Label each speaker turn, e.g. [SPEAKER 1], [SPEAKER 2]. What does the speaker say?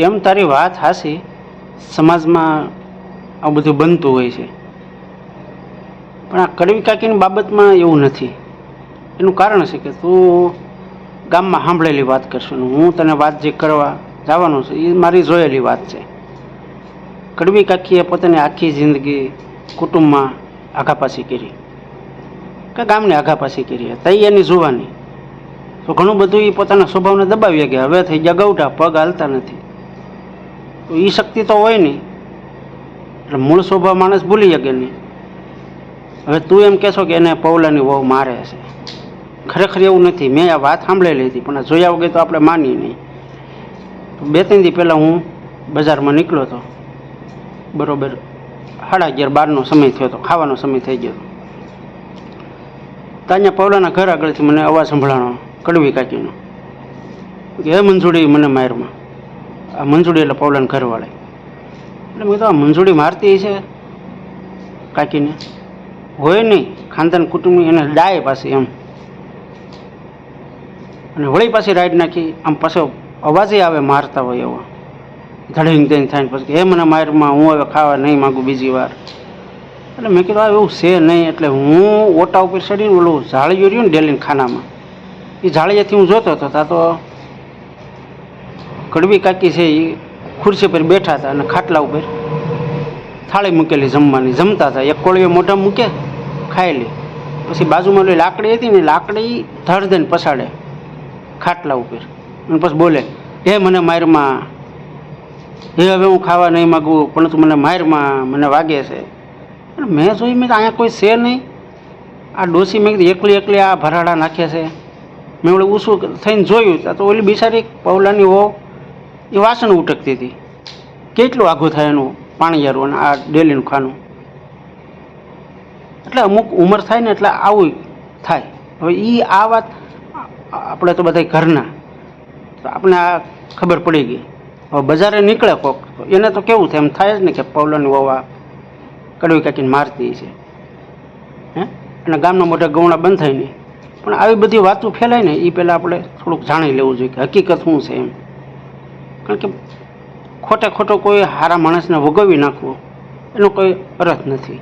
[SPEAKER 1] એમ તારી વાત હાસી સમાજમાં આ બધું બનતું હોય છે. પણ આ કડવી કાકીની બાબતમાં એવું નથી. એનું કારણ છે કે તું ગામમાં સાંભળેલી વાત કરશું હું તને વાત જે કરવા જવાનું છે એ મારી જોયેલી વાત છે. કડવી કાકીએ પોતાની આખી જિંદગી કુટુંબમાં આઘાપાસી કરી. કે ગામની આઘાપાસી કરી. તઈ એની જોવાની. તો ઘણું બધું એ પોતાના સ્વભાવને દબાવી ગયા હવે થઈ ગયા ગૌટા પગ હાલતા નથી. તો એ શક્તિ તો હોય નહીં એટલે મૂળ સ્વભાવ માણસ ભૂલી શકે નહીં હવે તું એમ કહેશો કે એને પૌલાની વહુ મારે છે. ખરેખર એવું નથી. મેં આ વાત સાંભળેલી હતી, પણ જોયા વગર તો આપણે માનીએ નહીં બે ત્રણ દી પહેલાં હું બજારમાં નીકળ્યો હતો બરોબર સાડા અગિયાર બારનો સમય થયો હતો ખાવાનો સમય થઈ ગયો તો. અહીંયા પૌલાના ઘર આગળથી મને અવાજ સંભળાણો, કડવી કાકીનો. કે હે મંજુડી મને મારમાં આ મંજુડી એટલે પૌલાના ઘરવાળી. એટલે મેં તો આ મંજુડી મારતી છે કાકીને. હોય નહીં, ખાનદાન કુટુંબની એને ડાય પાછી એમ. અને વળી પાછી રાઈડ નાખી, આમ પાછો અવાજે આવે મારતા હોય એવો. ધડીંગ દઈને થાય પછી એ મને મારમાં હું હવે ખાવા નહીં માગું બીજી વાર. એટલે મેં કીધું, આ એવું છે નહીં, એટલે હું ઓટા ઉપર ચડીને ઓલું ઝાળિયું રહ્યું ને ડેલીને ખાનામાં. એ ઝાળિયાથી હું જોતો હતો ત્યાં તો કડવી કાકી છે એ ખુરશી પર બેઠા હતા અને ખાટલા ઉપર થાળી મૂકેલી જમવાની. જમતા હતા. એક કોળીએ મોઢા મૂકે ખાયેલી પછી બાજુમાં ઓલી લાકડી હતી ને લાકડી ધડ દઈને પસાડે ખાટલા ઉપર. અને પછી બોલે, હે મને મારમાં, હે હવે હું ખાવા નહીં માગું પરંતુ મને મારમાં મને વાગે છે. મેં જોઈ મેં અહીંયા કોઈ છે નહીં. આ ડોસી મેં કીધું, એકલી એકલી આ ભરાડા નાખે છે. મેં ઓલું ઊંચું થઈને જોયું તો ઓલી બિચારી પૌલાની હો એ વાસણ ઉટકતી હતી. કેટલું આઘું થાય એનું પાણીયારું અને આ ડેલીનું ખાનું? એટલે અમુક ઉંમર થાય ને એટલે આવું થાય. હવે એ આ વાત આપણે તો બધા ઘરના. તો આપણે આ ખબર પડી ગઈ. હવે બજારે નીકળે કોક એને તો કેવું થાય? એમ થાય જ ને કે પૌલાની વવા કડવી કાકીને મારતી છે. હે? અને ગામના મોટા ગૌણા બંધ થાય નહીં. પણ આવી બધી વાતો ફેલાય ને એ પહેલાં આપણે થોડુંક જાણી લેવું જોઈએ કે હકીકત શું છે એમ. કારણ કે ખોટે ખોટો કોઈ સારા માણસને વગોવી નાખવો એનો કોઈ અર્થ નથી.